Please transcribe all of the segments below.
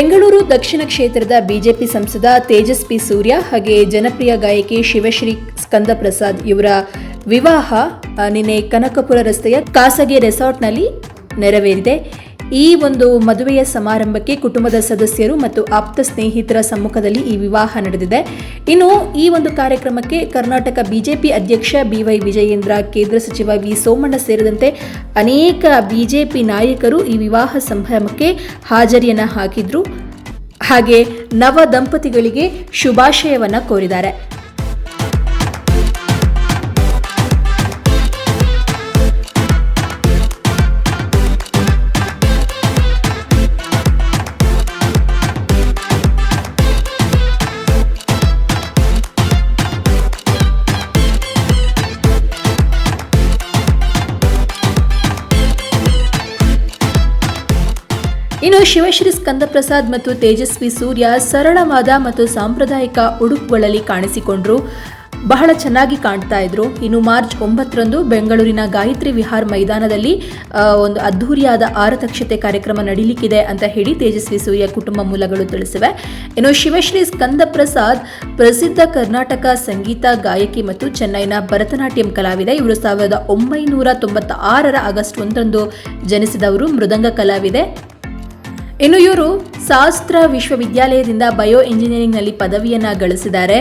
ಬೆಂಗಳೂರು ದಕ್ಷಿಣ ಕ್ಷೇತ್ರದ ಬಿಜೆಪಿ ಸಂಸದ ತೇಜಸ್ವಿ ಸೂರ್ಯ ಹಾಗೆ ಜನಪ್ರಿಯ ಗಾಯಕಿ ಶಿವಶ್ರೀ ಸ್ಕಂದ ಪ್ರಸಾದ್ ಇವರ ವಿವಾಹ ನಿನ್ನೆ ಕನಕಪುರ ರಸ್ತೆಯ ಖಾಸಗಿ ರೆಸಾರ್ಟ್ನಲ್ಲಿ ನೆರವೇರಿದೆ. ಈ ಒಂದು ಮದುವೆಯ ಸಮಾರಂಭಕ್ಕೆ ಕುಟುಂಬದ ಸದಸ್ಯರು ಮತ್ತು ಆಪ್ತ ಸ್ನೇಹಿತರ ಸಮ್ಮುಖದಲ್ಲಿ ಈ ವಿವಾಹ ನಡೆದಿದೆ. ಇನ್ನು ಈ ಒಂದು ಕಾರ್ಯಕ್ರಮಕ್ಕೆ ಕರ್ನಾಟಕ ಬಿಜೆಪಿ ಅಧ್ಯಕ್ಷ ಬಿವೈ ವಿಜಯೇಂದ್ರ, ಕೇಂದ್ರ ಸಚಿವ ವಿ ಸೋಮಣ್ಣ ಸೇರಿದಂತೆ ಅನೇಕ ಬಿಜೆಪಿ ನಾಯಕರು ಈ ವಿವಾಹ ಸಂಭ್ರಮಕ್ಕೆ ಹಾಜರಿಯನ್ನ ಹಾಕಿದ್ರು. ಹಾಗೆ ನವ ದಂಪತಿಗಳಿಗೆ ಶುಭಾಶಯವನ್ನ ಕೋರಿದ್ದಾರೆ. ಇನ್ನು ಶಿವಶ್ರೀ ಸ್ಕಂದಪ್ರಸಾದ್ ಮತ್ತು ತೇಜಸ್ವಿ ಸೂರ್ಯ ಸರಳವಾದ ಮತ್ತು ಸಾಂಪ್ರದಾಯಿಕ ಉಡುಪುಗಳಲ್ಲಿ ಕಾಣಿಸಿಕೊಂಡ್ರು. ಬಹಳ ಚೆನ್ನಾಗಿ ಕಾಣ್ತಾ ಇದ್ರು. ಇನ್ನು ಮಾರ್ಚ್ ಒಂಬತ್ತರಂದು ಬೆಂಗಳೂರಿನ ಗಾಯತ್ರಿ ವಿಹಾರ್ ಮೈದಾನದಲ್ಲಿ ಒಂದು ಅದ್ಧೂರಿಯಾದ ಆರತಕ್ಷತೆ ಕಾರ್ಯಕ್ರಮ ನಡೀಲಿಕ್ಕಿದೆ ಅಂತ ಹೇಳಿ ತೇಜಸ್ವಿ ಸೂರ್ಯ ಕುಟುಂಬ ಮೂಲಗಳು ತಿಳಿಸಿವೆ. ಇನ್ನು ಶಿವಶ್ರೀ ಸ್ಕಂದ ಪ್ರಸಾದ್ ಪ್ರಸಿದ್ಧ ಕರ್ನಾಟಕ ಸಂಗೀತ, ಗಾಯಕಿ ಮತ್ತು ಚೆನ್ನೈನ ಭರತನಾಟ್ಯಂ ಕಲಾವಿದೆ. ಇವರು ಸಾವಿರದ ಒಂಬೈನೂರ ತೊಂಬತ್ತ ಆರರ ಆಗಸ್ಟ್ ಒಂದರಂದು ಜನಿಸಿದವರು ಮೃದಂಗ ಕಲಾವಿದೆ. ಇನ್ನು ಇವರು ಶಾಸ್ತ್ರ ವಿಶ್ವವಿದ್ಯಾಲಯದಿಂದ ಬಯೋ ಇಂಜಿನಿಯರಿಂಗ್ನಲ್ಲಿ ಪದವಿಯನ್ನ ಗಳಿಸಿದ್ದಾರೆ.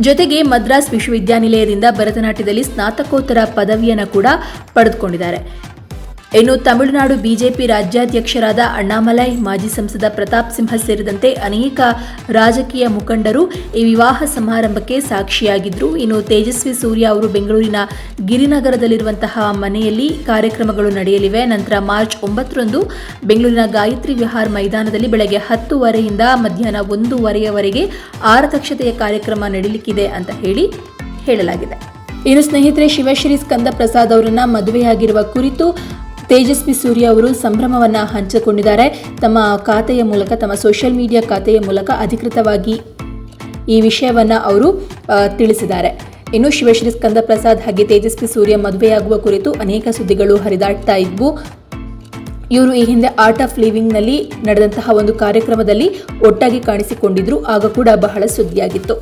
ಜೊತೆಗೆ ಮದ್ರಾಸ್ ವಿಶ್ವವಿದ್ಯಾನಿಲಯದಿಂದ ಭರತನಾಟ್ಯದಲ್ಲಿ ಸ್ನಾತಕೋತ್ತರ ಪದವಿಯನ್ನು ಕೂಡ ಪಡೆದುಕೊಂಡಿದ್ದಾರೆ. ಇನ್ನು ತಮಿಳುನಾಡು ಬಿಜೆಪಿ ರಾಜ್ಯಾಧ್ಯಕ್ಷರಾದ ಅಣ್ಣಾಮಲೈ, ಮಾಜಿ ಸಂಸದ ಪ್ರತಾಪ್ ಸಿಂಹ ಸೇರಿದಂತೆ ಅನೇಕ ರಾಜಕೀಯ ಮುಖಂಡರು ಈ ವಿವಾಹ ಸಮಾರಂಭಕ್ಕೆ ಸಾಕ್ಷಿಯಾಗಿದ್ದರು ಇನ್ನು ತೇಜಸ್ವಿ ಸೂರ್ಯ ಅವರು ಬೆಂಗಳೂರಿನ ಗಿರಿನಗರದಲ್ಲಿರುವಂತಹ ಮನೆಯಲ್ಲಿ ಕಾರ್ಯಕ್ರಮಗಳು ನಡೆಯಲಿವೆ. ನಂತರ ಮಾರ್ಚ್ ಒಂಬತ್ತರಂದು ಬೆಂಗಳೂರಿನ ಗಾಯತ್ರಿ ವಿಹಾರ್ ಮೈದಾನದಲ್ಲಿ ಬೆಳಗ್ಗೆ ಹತ್ತುವರೆಯಿಂದ ಮಧ್ಯಾಹ್ನ ಒಂದೂವರೆಯವರೆಗೆ ಆರತಕ್ಷತೆಯ ಕಾರ್ಯಕ್ರಮ ನಡೀಲಿಕ್ಕಿದೆ ಅಂತ ಹೇಳಿ ಹೇಳಲಾಗಿದೆ. ಇನ್ನು ಸ್ನೇಹಿತರೆ, ಶಿವಶ್ರೀ ಸ್ಕಂದ ಪ್ರಸಾದ್ ಅವರನ್ನ ಮದುವೆಯಾಗಿರುವ ಕುರಿತು ತೇಜಸ್ವಿ ಸೂರ್ಯ ಅವರು ಸಂಭ್ರಮವನ್ನ ಹಂಚಿಕೊಂಡಿದ್ದಾರೆ. ತಮ್ಮ ಖಾತೆಯ ಮೂಲಕ, ತಮ್ಮ ಸೋಷಿಯಲ್ ಮೀಡಿಯಾ ಖಾತೆಯ ಮೂಲಕ ಅಧಿಕೃತವಾಗಿ ಈ ವಿಷಯವನ್ನ ಅವರು ತಿಳಿಸಿದ್ದಾರೆ. ಇನ್ನು ಶಿವಶ್ರೀ ಸ್ಕಂದ ಪ್ರಸಾದ್ ಹಾಗೆ ತೇಜಸ್ವಿ ಸೂರ್ಯ ಮದುವೆಯಾಗುವ ಕುರಿತು ಅನೇಕ ಸುದ್ದಿಗಳು ಹರಿದಾಡ್ತಾ ಇದ್ವು. ಇವರು ಈ ಹಿಂದೆ ಆರ್ಟ್ ಆಫ್ ಲಿವಿಂಗ್ನಲ್ಲಿ ನಡೆದಂತಹ ಒಂದು ಕಾರ್ಯಕ್ರಮದಲ್ಲಿ ಒಟ್ಟಾಗಿ ಕಾಣಿಸಿಕೊಂಡಿದ್ರು. ಆಗ ಕೂಡ ಬಹಳ ಸುದ್ದಿಯಾಗಿತ್ತು.